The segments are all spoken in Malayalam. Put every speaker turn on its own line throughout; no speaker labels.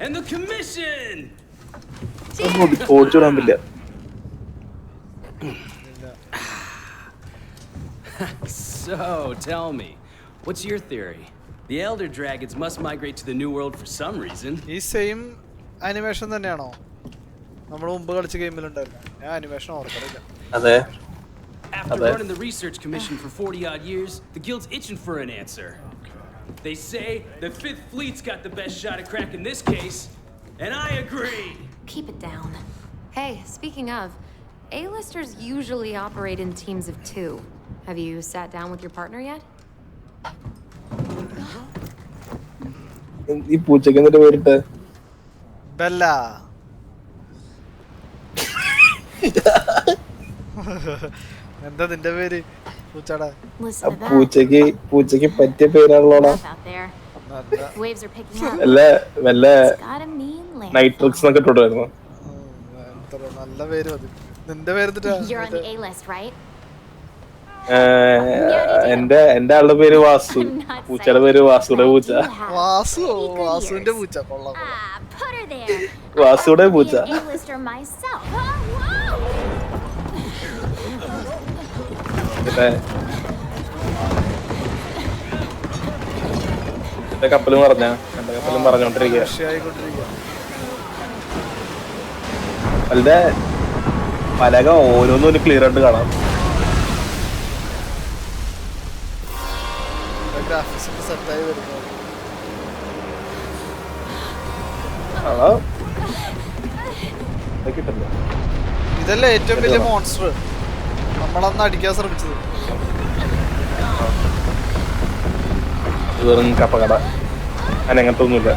And the commission!
ഓടിച്ചുവിടാൻ പറ്റില്ല
So, tell me, what's your theory? The Elder Dragons must migrate to the New World for some reason.
ഈ സെയിം അനിമേഷൻ തന്നെയാണോ നമ്മൾ മുമ്പ് കളിച്ച ഗെയിമിലുണ്ടായിരുന്നു ഞാൻ അനിമേഷൻ ഓർക്കണില്ല
അതെ
After
Okay.
running the research commission for 40 odd years, the guild's itching for an answer. They say the Fifth Fleet's got the best shot at cracking this case, and I agree.
Keep it down. Hey, speaking of, A-listers usually operate in teams of two. Have you sat down with your partner yet?
ഈ പൂച്ചക്ക് എന്നിട്ട് പേരിട്ട്
ബെല്ല എന്താ നിന്റെ പേര്
പൂച്ചക്ക് പൂച്ചക്ക് പറ്റിയ പേരാണല്ലോടാ.
അല്ല.
വല്ല. നൈട്രിക്സ് എന്നൊക്കെ
ഇട്ടോടായിരുന്നു നല്ല പേര് നിന്റെ പേര്?
എന്റെ എന്റെ ആളുടെ പേര് വാസു. പൂച്ചയുടെ പേര് വാസുടെ പൂച്ച.
വാസു വാസുവിന്റെ പൂച്ച. കൊള്ളാം.
Ah.
വാസുടെ പൂച്ച. എന്റെ കപ്പലും പറഞ്ഞ. എന്റെ കപ്പലും പറഞ്ഞോണ്ടിരിക്കുക അതിന്റെ പലക ഓരോന്നും ഒരു ക്ലിയർ ആയിട്ട് കാണാം.
ഇതല്ലേ ഏറ്റവും വലിയ മോൺസ്റ്റർ നമ്മളന്ന് അടിക്കാൻ ശ്രമിച്ചത്.
വെറും കപ്പകട ഞാൻ അങ്ങനത്തെ ഒന്നുമില്ല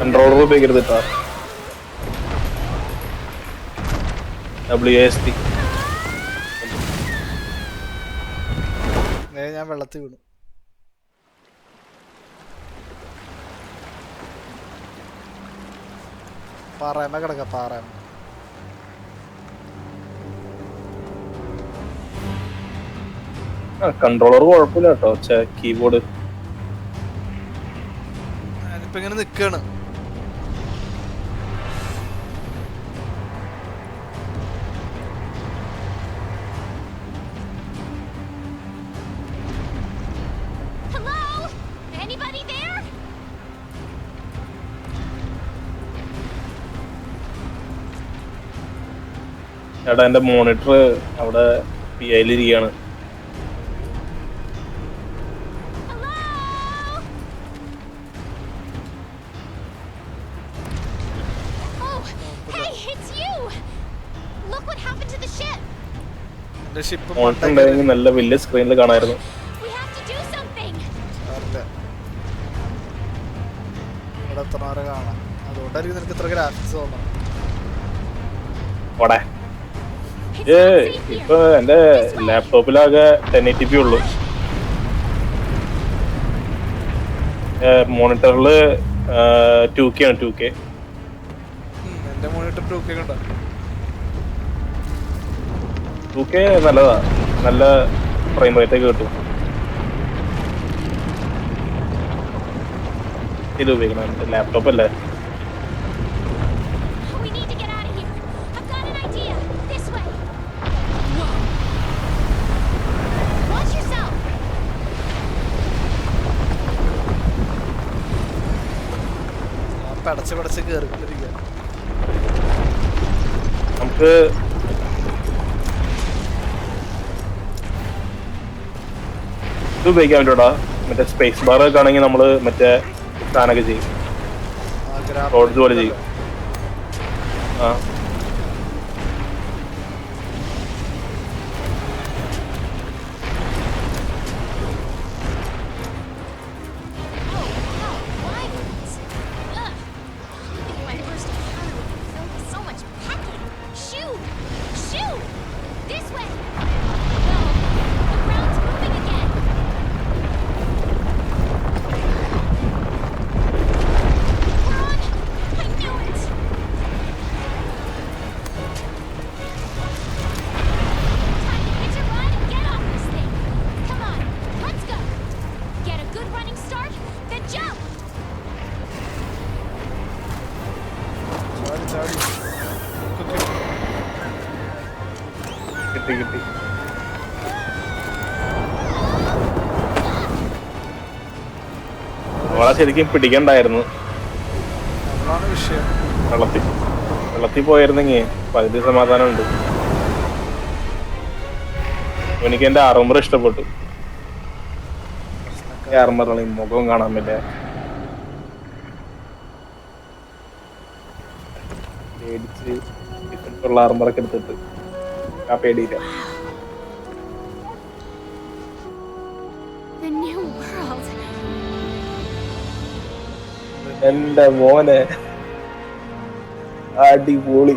കൺട്രോളർ ഉപയോഗിക്കരുത് കേട്ടോ ഡബ്ല്യു എസ് ടി
ഞാൻ വെള്ളത്തിൽ വീണു. പാറയമ്മ കിടക്ക പാറയമ്മ
കൺട്രോളർ കുഴപ്പമില്ല കേട്ടോ കീബോർഡ്
ഞാനിപ്പോ ഇങ്ങനെ നിക്കാണ്.
ചേട്ടാ എന്റെ മോണിറ്റർ അവിടെ പി ഐയിലിരിക്കുകയാണ്
Hello? Oh,
മോണിറ്റർ ഉണ്ടായിരുന്നെങ്കിൽ നല്ല വലിയ സ്ക്രീനിൽ
കാണായിരുന്നു. കാണാം. അതുകൊണ്ടായിരിക്കും നിനക്ക് ഇത്ര ഗ്രാഫിക്സ്
It's
ഏ ഇപ്പൊ. എന്റെ ലാപ്ടോപ്പിലാകെ ടെൻ എയ്റ്റി പി ഉള്ളു. മോണിറ്ററിൽ ടു കെ ആണ് ടു കെ
എന്റെ മോണിറ്റർ ടു കെ കണ്ടോ
ടു കെ നല്ലതാ. നല്ല ഫ്രെയിം റേറ്റ് ഒക്കെ കിട്ടും. ഇത് ഉപയോഗിക്കണം. ലാപ്ടോപ്പ് അല്ലേ?
പടച്ച് പടച്ച് കേറിക്കൊണ്ടിരിക്കുക
നമുക്ക് ഇത് ഉപയോഗിക്കാൻ പറ്റൂടാ. മറ്റേ സ്പേസ് ബാർ ഒക്കെ ആണെങ്കിൽ നമ്മൾ മറ്റേ സാധനമൊക്കെ ചെയ്യും. പോലെ ചെയ്യും. ആ.
കിട്ടി കിട്ടി.
നമ്മളെ ശരിക്കും പിടിക്കണ്ടായിരുന്നു. വെള്ളത്തിൽ വെള്ളത്തിൽ പോയിരുന്നെങ്കിൽ പകുതി സമാധാനമുണ്ട്. എനിക്ക് എന്റെ അറുമ്പർ ഇഷ്ടപ്പെട്ടു. ഈ മുഖവും കാണാൻ പറ്റിയ പേടിച്ച് ഡിഫൻസ് ഉള്ള ആർമറൊക്കെ എടുത്തിട്ട് ആ പേടിയില്ല. എന്റെ മോനെ. അടിപൊളി.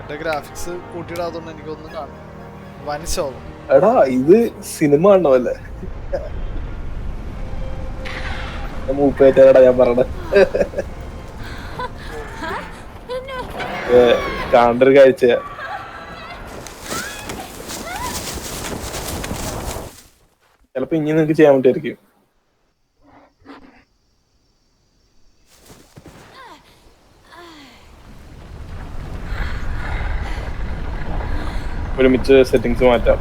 എന്റെ ഗ്രാഫിക്സ് കൂട്ടിയിടാത്തോണ്ട് എനിക്കൊന്നും കാണും വൻ ശോകം
എടാ ഇത് സിനിമ കണ്ടതല്ലേ മൂപ്പേറ്റാടാ ഞാൻ പറഞ്ഞത്. കാണേണ്ട ഒരു ചിലപ്പോ ഇനി നിങ്ങക്ക് ചെയ്യാൻ പറ്റായിരിക്കും ഒരുമിച്ച് സെറ്റിങ്സ് മാറ്റാം.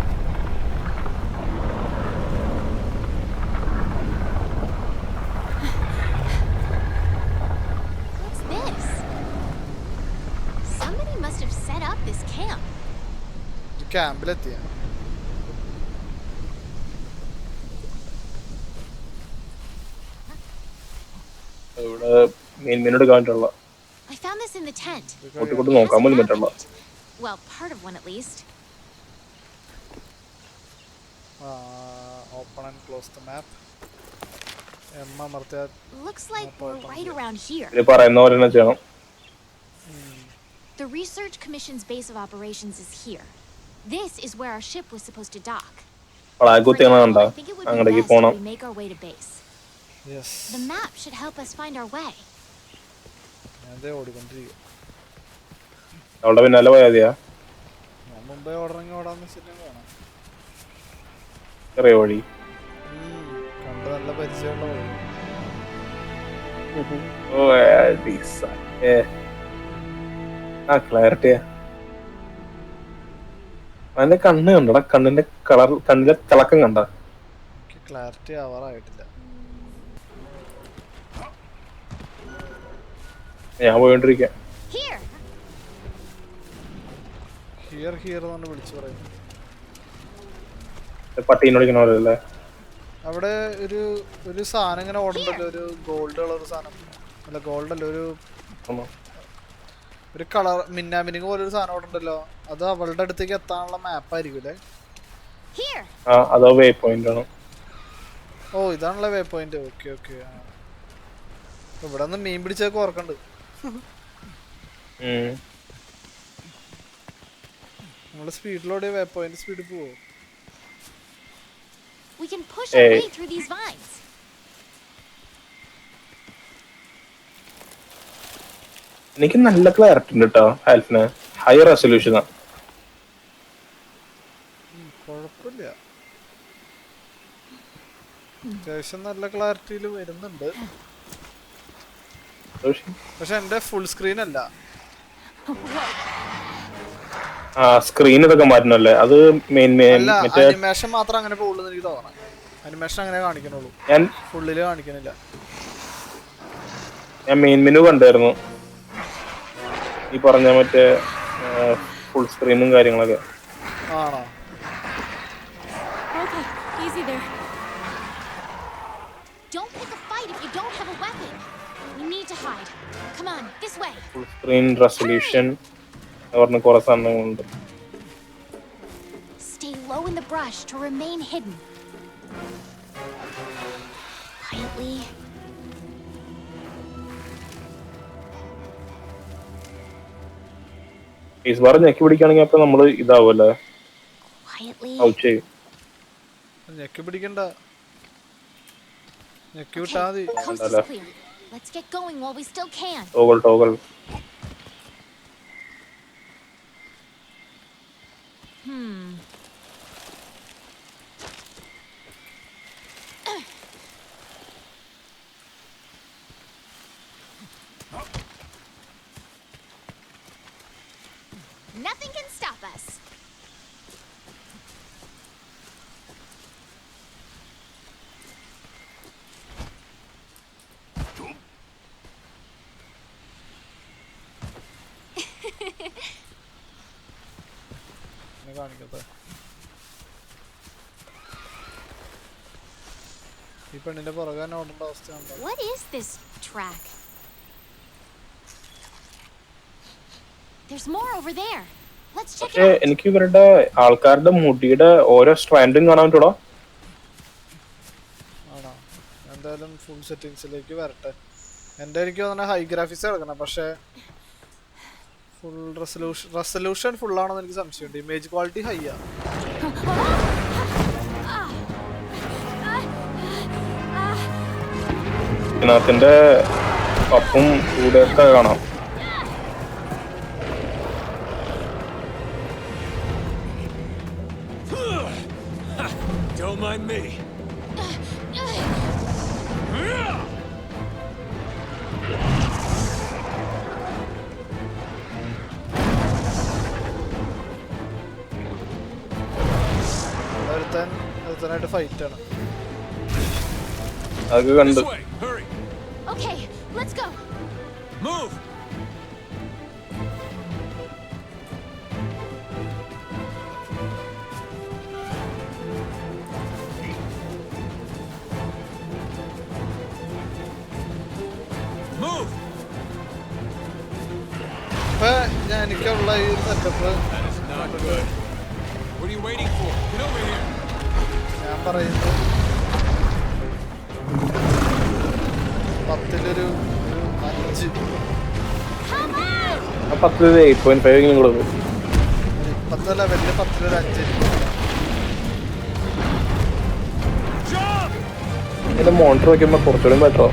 ക്യാമ്പിലെത്തിയ
ഇവിടെ main മെയിനോട് കാണിട്ടുള്ള
I found this in the tent.
കൊണ്ട് കൊണ്ട്
It has
നോക്കാൻ
a
പോലും
map
പറ്റുള്ള
on it. Well, part of one at least.
Open and close the map M അമർത്തിയാൽ
Looks like
Map
we're
on
right
here.
around here.
ഇത് പറയുന്ന പോലെ തന്നെ ചെയ്യണം
The Research Commission's base of operations is here. This is where our ship was supposed to dock.
കണ്ട അങ്ങടേക്ക് പോണം
The map should help us find our way.
ഞാൻ ഓടിക്കൊണ്ടിരിക്കും
അവളുടെ പിന്നാലെ പോയാ മതിയാ
ഞാൻ മുമ്പേ ഓടണമെങ്കിൽ ഓടാന്ന് വെച്ചിട്ടുണ്ടെങ്കിൽ വേണം
ചെറിയ വഴി
കണ്ട് നല്ല പരിചയമുള്ള വഴി
ഓ ഏ, decent. ഏ. ആ ക്ലാരിറ്റിയാ അവന്റെ കണ്ണ് കണ്ടടാ? കണ്ണിന്റെ കളർ കണ്ണിലെ തിളക്കം കണ്ട.
ക്ലാരിറ്റി ആവാറായിട്ടില്ല.
ഞാൻ പോയോണ്ടിരിക്കാം.
Here!
ഹിയർ ഹിയർ എന്നാണ് വിളിച്ചു പറയുന്നത്
പട്ടീനെ വിളിക്കണ പോലെ അല്ലേ
അവിടെ ഒരു ഒരു സാധനം ഇങ്ങനെ ഓടണ്ടല്ലോ ഒരു ഗോൾഡ് കളർ സാധനം. അല്ല ഗോൾഡ് അല്ല ഒരു? ഒരു കളർ മിന്നാമിനിങ് പോലെ ഒരു സാധനം അവിടെ ഉണ്ടല്ലോ. അത് അവളുടെ അടുത്തേക്ക് എത്താനുള്ള മാപ്പായിരിക്കും അല്ലേ?
ആ അതോ വേ പോയിന്റ് ആണ്?
ഓ ഇതാണല്ലേ വേ പോയിന്റ് ഓക്കെ ഓക്കെ ഇവിടെ നിന്ന് മീൻ പിടിച്ചൊക്കെ ഓർക്കണ്ട്. നമ്മൾ സ്പീഡിലോടെ വേ പോയിന്റ് സ്പീഡിൽ പോവോ?
We can push our
Hey.
way through these vines.
എനിക്ക് നല്ല ക്ലാരിറ്റി ഉണ്ട് കേട്ടോ ഹാൽഫിന് ഹൈ റെസൊല്യൂഷനാ
കുഴപ്പമില്ല അത്യാവശ്യം നല്ല ക്ലാരിറ്റിയിൽ വരുന്നുണ്ട്. പക്ഷെ എന്റെ ഫുൾ സ്ക്രീൻ അല്ല.
ആ സ്ക്രീൻ ഇതൊക്കെ മാറ്റണല്ലേ? അത് മെയിൻ മറ്റേ
അനിമേഷൻ മാത്രം അങ്ങനെ പോകുള്ളൂ എനിക്ക് തോന്നണം. അനിമേഷൻ അങ്ങനെ കാണിക്കണുള്ളൂ
ഞാൻ
ഫുള്ളിൽ കാണിക്കണില്ല.
ഞാൻ മെയിൻ മെനു കണ്ടായിരുന്നു. ഈ പറഞ്ഞ മറ്റേ ഫുൾ സ്ക്രീനും കാര്യങ്ങളൊക്കെ. സാധനങ്ങളുണ്ട്. ഫേസ് ബാർ ഞെക്കി പിടിക്കുകയാണെങ്കിൽ അപ്പൊ നമ്മൾ
ഇതാവല്ലേ.
ഔട്ട് ചെയ്യും.
ഞെക്കി പിടിക്കണ്ട. ഞെക്കി വിട്ടാ മതി.
Toggle is clear. Let's get going while we still can.
Toggle toggle
Hmm. Nothing can stop us.
കാണിക്കട്ടെ ഈ പെണ്ണിന്റെ പുറകെ തന്നെ ഓടേണ്ട അവസ്ഥയാണ്
What is this track? There's more over there. Let's check
okay,
it out.
എനിക്ക് ഇവരുടെ ആൾക്കാരുടെ മുടിയുടെ ഓരോ സ്ട്രാൻഡും കാണാൻ പറ്റൂടാ
ആണോ എന്തായാലും ഫുൾ സെറ്റിങ്സിലേക്ക് വരട്ടെ എന്റെ എനിക്ക് തോന്നുന്നത് ഹൈ ഗ്രാഫിക്സ് എടുക്കണം പക്ഷേ ഫുൾ റെസൊല്യൂഷൻ റെസൊല്യൂഷൻ ഫുൾ ആണെന്ന് എനിക്ക് സംശയമുണ്ട്. ഇമേജ് ക്വാളിറ്റി ഹൈ ആ.
ഇതിനകത്തിന്റെ പപ്പും കൂടെയൊക്കെ കാണാം.
Don't mind me.
ഒരുത്തൻ ഒരുത്തനായിട്ട് ഫൈറ്റ് ആണ്
അതൊക്കെ കണ്ട്
way, hurry.
Okay, let's go.
Move. Move.
ഇപ്പൊ ഞാൻ എനിക്കുള്ള ഈ setup
That is not good. What are you waiting for? Get over here.
ഞാൻ പറയുന്നത് പത്തിലൊരു അഞ്ച്.
Come on!
ആ പത്ത് എയ്റ്റ് പോയിന്റ് ഫൈവ് നിങ്ങൾ കൊടുക്കും
പത്ത് ലെവലിൽ പത്തിലൊരു അഞ്ച്.
മോണിറ്റർ നോക്കുമ്പോ കുറച്ചുകൂടി ബെറ്ററോ